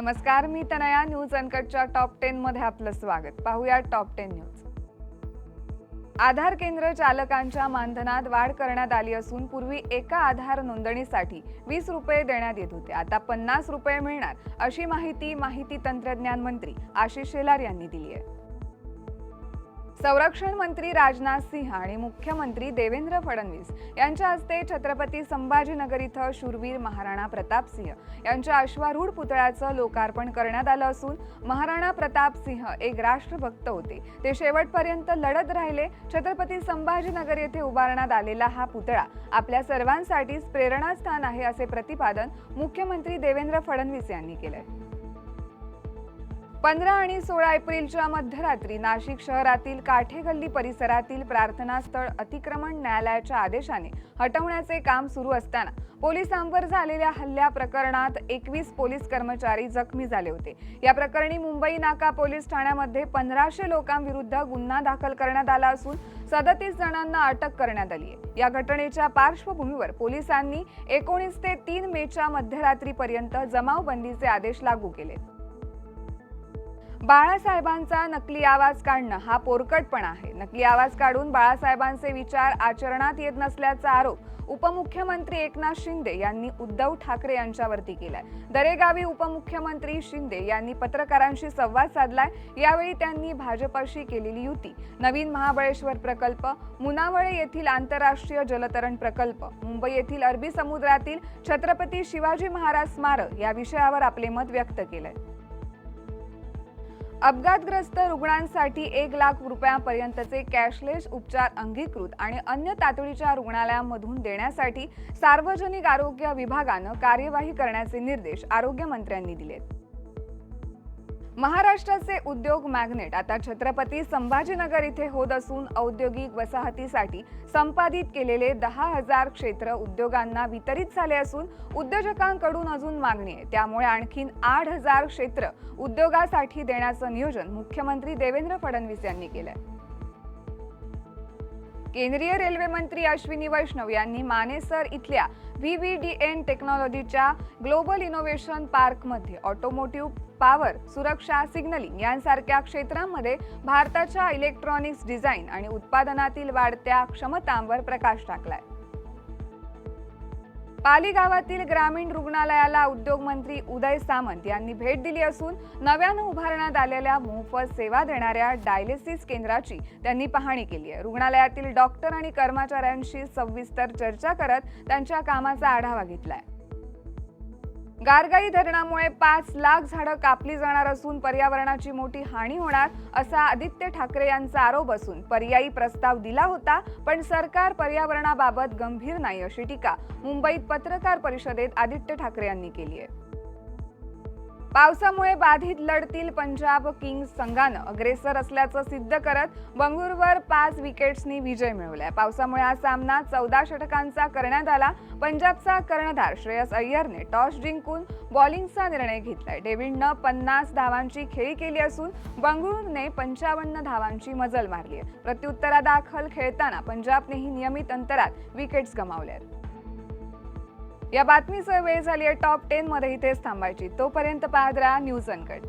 नमस्कार मी Tanaya. News अनकटच्या top ten मध्ये आपलं स्वागत. पाहूया टॉप टेन न्यूज आधार केंद्र चालकांच्या मानधनात वाढ करण्यात आली असून पूर्वी एका आधार नोंदणीसाठी वीस रुपये देण्यात येत होते. आता पन्नास रुपये मिळणार अशी माहिती माहिती तंत्रज्ञान मंत्री आशिष शेलार यांनी दिली आहे. संरक्षण मंत्री राजनाथ सिंह आणि मुख्यमंत्री देवेंद्र फडणवीस यांच्या हस्ते छत्रपती संभाजीनगर इथं शूरवीर महाराणा प्रताप सिंह यांच्या अश्वारूढ पुतळ्याचं लोकार्पण करण्यात आलं असून महाराणा प्रताप सिंह एक राष्ट्रभक्त होते. ते शेवटपर्यंत लढत राहिले. छत्रपती संभाजीनगर येथे उभारण्यात आलेला हा पुतळा आपल्या सर्वांसाठीच प्रेरणास्थान आहे असे प्रतिपादन मुख्यमंत्री देवेंद्र फडणवीस यांनी केलंय. पंधरा आणि सोळा एप्रिलच्या मध्यरात्री नाशिक शहरातील काठेगल्ली परिसरातील प्रार्थनास्थळ अतिक्रमण न्यायालयाच्या आदेशाने हटवण्याचे काम सुरू असताना पोलिसांवर झालेल्या हल्ल्या प्रकरणात एकवीस पोलीस कर्मचारी जखमी झाले होते. या प्रकरणी मुंबई नाका पोलीस ठाण्यामध्ये पंधराशे लोकांविरुद्ध गुन्हा दाखल करण्यात आला असून सदतीस जणांना अटक करण्यात आली आहे. या घटनेच्या पार्श्वभूमीवर पोलिसांनी एकोणीस ते तीन मेच्या मध्यरात्रीपर्यंत जमावबंदीचे आदेश लागू केले. बाळासाहेबांचा नकली आवाज काढणं हा पोरकटपणा आहे. नकली आवाज काढून बाळासाहेबांचे विचार आचरणात येत नसल्याचा आरोप उपमुख्यमंत्री एकनाथ शिंदे यांनी उद्धव ठाकरे यांच्यावरती केलाय. दरेगावी उपमुख्यमंत्री शिंदे यांनी पत्रकारांशी संवाद साधलाय. यावेळी त्यांनी भाजपाशी केलेली युती. नवीन महाबळेश्वर प्रकल्प मुनावळे येथील आंतरराष्ट्रीय जलतरण प्रकल्प मुंबई येथील अरबी समुद्रातील छत्रपती शिवाजी महाराज स्मारक या विषयावर आपले मत व्यक्त केलंय. अपघातग्रस्त रुग्णांसाठी एक लाख रुपयांपर्यंतचे कॅशलेस उपचार अंगीकृत आणि अन्य तातडीच्या रुग्णालयांमधून देण्यासाठी सार्वजनिक आरोग्य विभागानं कार्यवाही करण्याचे निर्देश आरोग्यमंत्र्यांनी दिलेत. महाराष्ट्राचे उद्योग मॅग्नेट आता छत्रपती संभाजीनगर इथे होत असून औद्योगिक वसाहतीसाठी संपादित केलेले दहा हजार क्षेत्र उद्योगांना वितरित झाले असून उद्योजकांकडून अजून मागणी आहे. त्यामुळे आणखीन आठ हजार क्षेत्र उद्योगासाठी देण्याचं नियोजन मुख्यमंत्री देवेंद्र फडणवीस यांनी केलं आहे केंद्रीय रेल्वे मंत्री अश्विनी वैष्णव यांनी मानेसर इथल्या व्ही व्ही डी एन टेक्नॉलॉजीच्या ग्लोबल इनोव्हेशन पार्कमध्ये ऑटोमोटिव्ह पॉवर सुरक्षा सिग्नलिंग यांसारख्या क्षेत्रांमध्ये भारताच्या इलेक्ट्रॉनिक्स डिझाईन आणि उत्पादनातील वाढत्या क्षमतांवर प्रकाश टाकलाय. पाली गावातील ग्रामीण रुग्णालयाला उद्योग मंत्री उदय सामंत यांनी भेट दिली असून नव्यानं उभारण्यात आलेल्या मोफत सेवा देणाऱ्या डायलिसिस केंद्राची त्यांनी पाहणी केली आहे. रुग्णालयातील डॉक्टर आणि कर्मचाऱ्यांशी सविस्तर चर्चा करत त्यांच्या कामाचा आढावा घेतलाय. गारगाई धरणामुळे पाच लाख झाडं कापली जाणार असून पर्यावरणाची मोठी हानी होणार असा आदित्य ठाकरे यांचा आरोप असून पर्यायी प्रस्ताव दिला होता पण सरकार पर्यावरणाबाबत गंभीर नाही अशी टीका. मुंबईत पत्रकार परिषदेत आदित्य ठाकरे यांनी केली आहे. पावसामुळे बाधित लढतील पंजाब किंग्ज संघानं. अग्रेसर असल्याचं सिद्ध करत बंगळुरूवर पाच विकेट्सनी विजय मिळवलाय. पावसामुळे हा सामना चौदा षटकांचा करण्यात आला. पंजाबचा कर्णधार श्रेयस अय्यरने टॉस जिंकून बॉलिंगचा निर्णय घेतलाय. डेव्हिडनं पन्नास धावांची खेळी केली असून बंगळुरूने पंचावन्न धावांची मजल मारली आहे. प्रत्युत्तरादाखल खेळताना पंजाबनेही नियमित अंतरात विकेट्स गमावल्या आहेत या बातमीसह वेळ झाली आहे. टॉप टेन मध्ये इथेच थांबायची. तोपर्यंत पाहत राहा न्यूज अंकट.